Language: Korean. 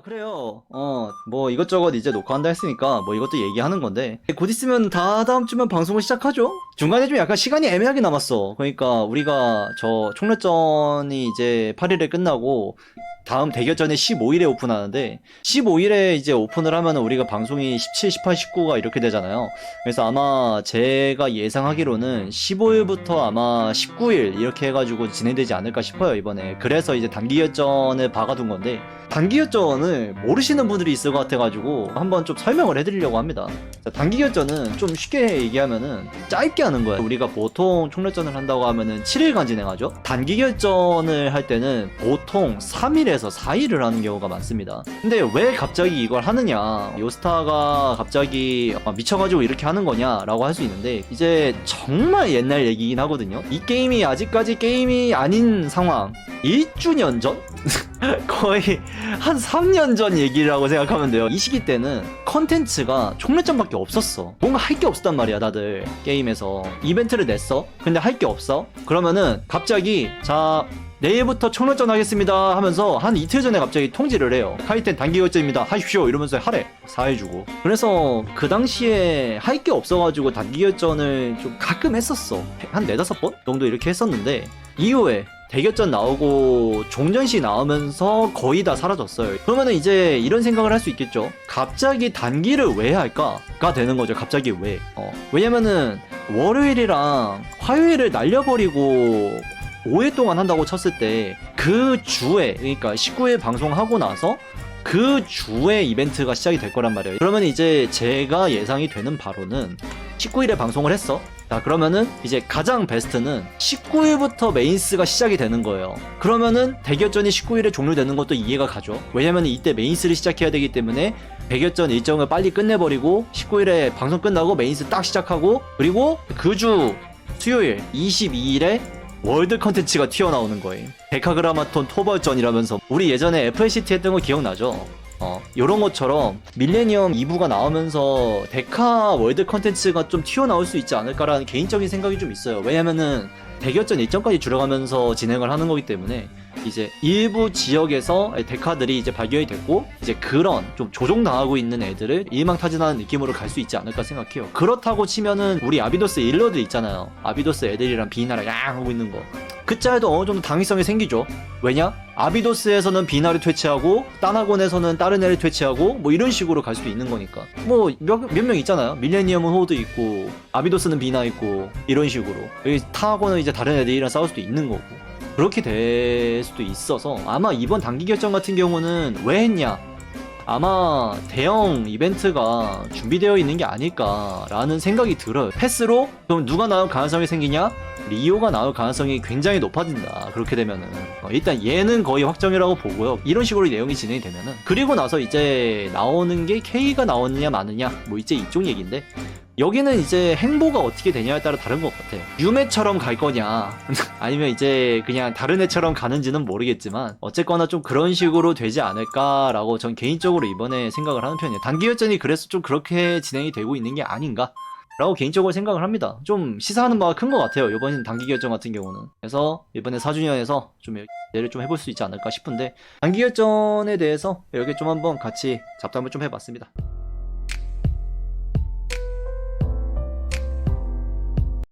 아 그래요. 어 뭐 이것저것 이제 녹화한다 했으니까 뭐 이것도 얘기하는 건데. 곧 있으면 다 다음 주면 방송을 시작하죠? 중간에 좀 약간 시간이 애매하게 남았어. 그러니까 우리가 저 총력전이 이제 8일에 끝나고 다음 대결전에 15일에 오픈하는데 15일에 이제 오픈을 하면 우리가 방송이 17, 18, 19가 이렇게 되잖아요. 그래서 아마 제가 예상하기로는 15일부터 아마 19일 이렇게 해가지고 진행되지 않을까 싶어요 이번에. 그래서 이제 단기 결전을 박아둔 건데 단기 결전을 모르시는 분들이 있을 것 같아가지고 한번 좀 설명을 해드리려고 합니다. 자, 단기 결전은 좀 쉽게 얘기하면은 짧게 하는 거예요. 우리가 보통 총력전을 한다고 하면은 7일간 진행하죠. 단기 결전을 할 때는 보통 3일에 서 4일을 하는 경우가 많습니다 근데 왜 갑자기 이걸 하느냐 요스타가 갑자기 아, 미쳐가지고 이렇게 하는 거냐 라고 할 수 있는데 이제 정말 옛날 얘기긴 하거든요 이 게임이 아직까지 게임이 아닌 상황 1주년 전? 거의 한 3년 전 얘기라고 생각하면 돼요. 이 시기 때는 컨텐츠가 총력전밖에 없었어. 뭔가 할 게 없었단 말이야, 다들. 게임에서. 이벤트를 냈어. 근데 할 게 없어. 그러면은 갑자기 자 내일부터 총력전 하겠습니다 하면서 한 이틀 전에 갑자기 통지를 해요. 카이텐 단기결전입니다. 하십시오. 이러면서 하래. 4일 주고. 그래서 그 당시에 할 게 없어가지고 단기 결전을 좀 가끔 했었어. 한 네다섯 번 정도 이렇게 했었는데 이후에 대결전 나오고 종전시 나오면서 거의 다 사라졌어요. 그러면은 이제 이런 생각을 할 수 있겠죠. 갑자기 단기를 왜 할까가 되는 거죠. 갑자기 왜? 어. 왜냐면은 월요일이랑 화요일을 날려버리고 5일 동안 한다고 쳤을 때 그 주에 그러니까 19일 방송하고 나서 그 주에 이벤트가 시작이 될 거란 말이에요. 그러면 이제 제가 예상이 되는 바로는 19일에 방송을 했어. 자, 그러면은 이제 가장 베스트는 19일부터 메인스가 시작이 되는 거예요. 그러면은 대결전이 19일에 종료되는 것도 이해가 가죠. 왜냐면 이때 메인스를 시작해야 되기 때문에 대결전 일정을 빨리 끝내버리고 19일에 방송 끝나고 메인스 딱 시작하고 그리고 그 주 수요일 22일에 월드 컨텐츠가 튀어나오는 거예요. 데카그라마톤 토벌전이라면서 우리 예전에 FLCT 했던 거 기억나죠? 어, 요런 것처럼 밀레니엄 2부가 나오면서 데카 월드 컨텐츠가 좀 튀어나올 수 있지 않을까라는 개인적인 생각이 좀 있어요. 왜냐면은 대결전 일정까지 줄여가면서 진행을 하는 거기 때문에 이제 일부 지역에서 데카들이 이제 발견이 됐고 이제 그런 좀 조종당하고 있는 애들을 일망타진하는 느낌으로 갈 수 있지 않을까 생각해요. 그렇다고 치면은 우리 아비도스 일러들 있잖아요. 아비도스 애들이랑 비나라 양 하고 있는 거. 그 짤도 어느 정도 당위성이 생기죠. 왜냐? 아비도스에서는 비나를 퇴치하고 딴학원에서는 다른 애를 퇴치하고 뭐 이런 식으로 갈 수도 있는 거니까. 뭐 몇명 있잖아요. 밀레니엄은 호드 있고 아비도스는 비나 있고 이런 식으로. 여기 타학원은 이제 다른 애들이랑 싸울 수도 있는 거고. 그렇게 될 수도 있어서 아마 이번 단기 결정 같은 경우는 왜 했냐? 아마 대형 이벤트가 준비되어 있는 게 아닐까라는 생각이 들어요. 패스로 그럼 누가 나올 가능성이 생기냐? 리오가 나올 가능성이 굉장히 높아진다. 그렇게 되면은 어, 일단 얘는 거의 확정이라고 보고요. 이런 식으로 내용이 진행이 되면은 그리고 나서 이제 나오는 게 K가 나오느냐 마느냐 뭐 이제 이쪽 얘기인데 여기는 이제 행보가 어떻게 되냐에 따라 다른 것 같아. 유메처럼 갈 거냐, 아니면 이제 그냥 다른 애처럼 가는지는 모르겠지만, 어쨌거나 좀 그런 식으로 되지 않을까라고 전 개인적으로 이번에 생각을 하는 편이에요. 단기 결전이 그래서 좀 그렇게 진행이 되고 있는 게 아닌가? 라고 개인적으로 생각을 합니다. 좀 시사하는 바가 큰 것 같아요. 이번 단기 결정 같은 경우는. 그래서 이번에 4주년에서 좀 얘를 좀 해볼 수 있지 않을까 싶은데 단기 결전에 대해서 이렇게 좀 한번 같이 잡담을 좀 해봤습니다.